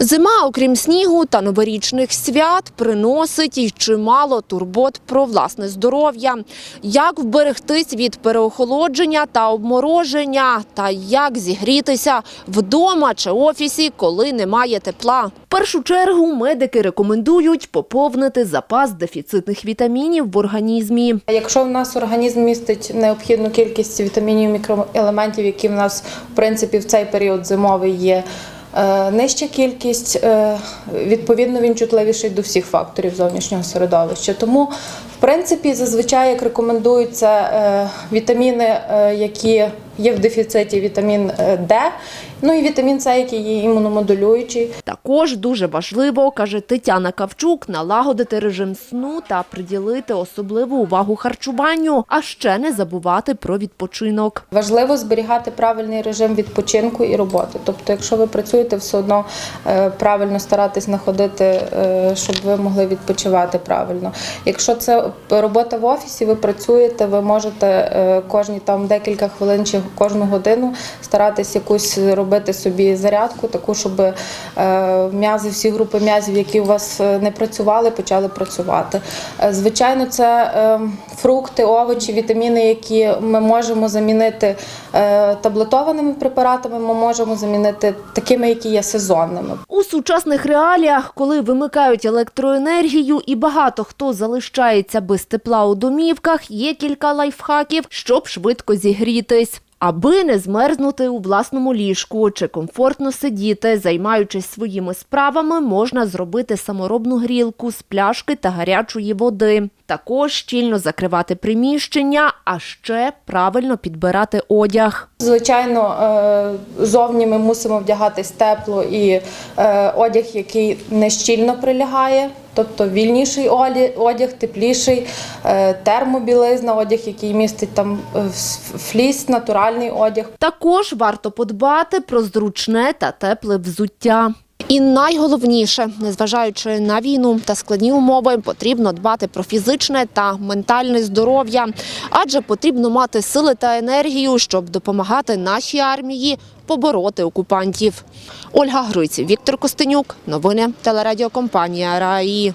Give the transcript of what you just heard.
Зима, окрім снігу та новорічних свят, приносить і чимало турбот про власне здоров'я. Як вберегтись від переохолодження та обмороження, та як зігрітися вдома чи офісі, коли немає тепла. В першу чергу медики рекомендують поповнити запас дефіцитних вітамінів в організмі. Якщо в нас організм містить необхідну кількість вітамінів, мікроелементів, які в нас в принципі в цей період зимовий є. Е, Нижча кількість, е, відповідно, він чутливіший до всіх факторів зовнішнього середовища. Тому, принципі, зазвичай як рекомендуються е, вітаміни, е, які є в дефіциті, вітамін е, Д, ну і вітамін С, який є імуномодулюючий. Також дуже важливо, каже Тетяна Кавчук, налагодити режим сну та приділити особливу увагу харчуванню, а ще не забувати про відпочинок. Важливо зберігати правильний режим відпочинку і роботи. Тобто, якщо ви працюєте, все одно правильно старатись знаходити, щоб ви могли відпочивати правильно. Якщо це робота в офісі, ви працюєте, ви можете е, кожні там декілька хвилин чи кожну годину старатись якусь робити собі зарядку, таку, щоб е, м'язи, всі групи м'язів, які у вас е, не працювали, почали працювати. Звичайно, це фрукти, овочі, вітаміни, які ми можемо замінити таблетованими препаратами, ми можемо замінити такими, які є сезонними. У сучасних реаліях, коли вимикають електроенергію і багато хто залишається без тепла у домівках, є кілька лайфхаків, щоб швидко зігрітись. Аби не змерзнути у власному ліжку чи комфортно сидіти, займаючись своїми справами, можна зробити саморобну грілку з пляшки та гарячої води. Також щільно закривати приміщення, а ще правильно підбирати одяг. Звичайно, е, зовні ми мусимо вдягатись тепло і е, одяг, який не щільно прилягає. Тобто вільніший одяг, тепліший, е, термобілизна, одяг, який містить там фліс, натуральний одяг. Також варто подбати про зручне та тепле взуття. І найголовніше, незважаючи на війну та складні умови, потрібно дбати про фізичне та ментальне здоров'я, адже потрібно мати сили та енергію, щоб допомагати нашій армії побороти окупантів. Ольга Гриців, Віктор Костенюк, новини телерадіокомпанія РАІ.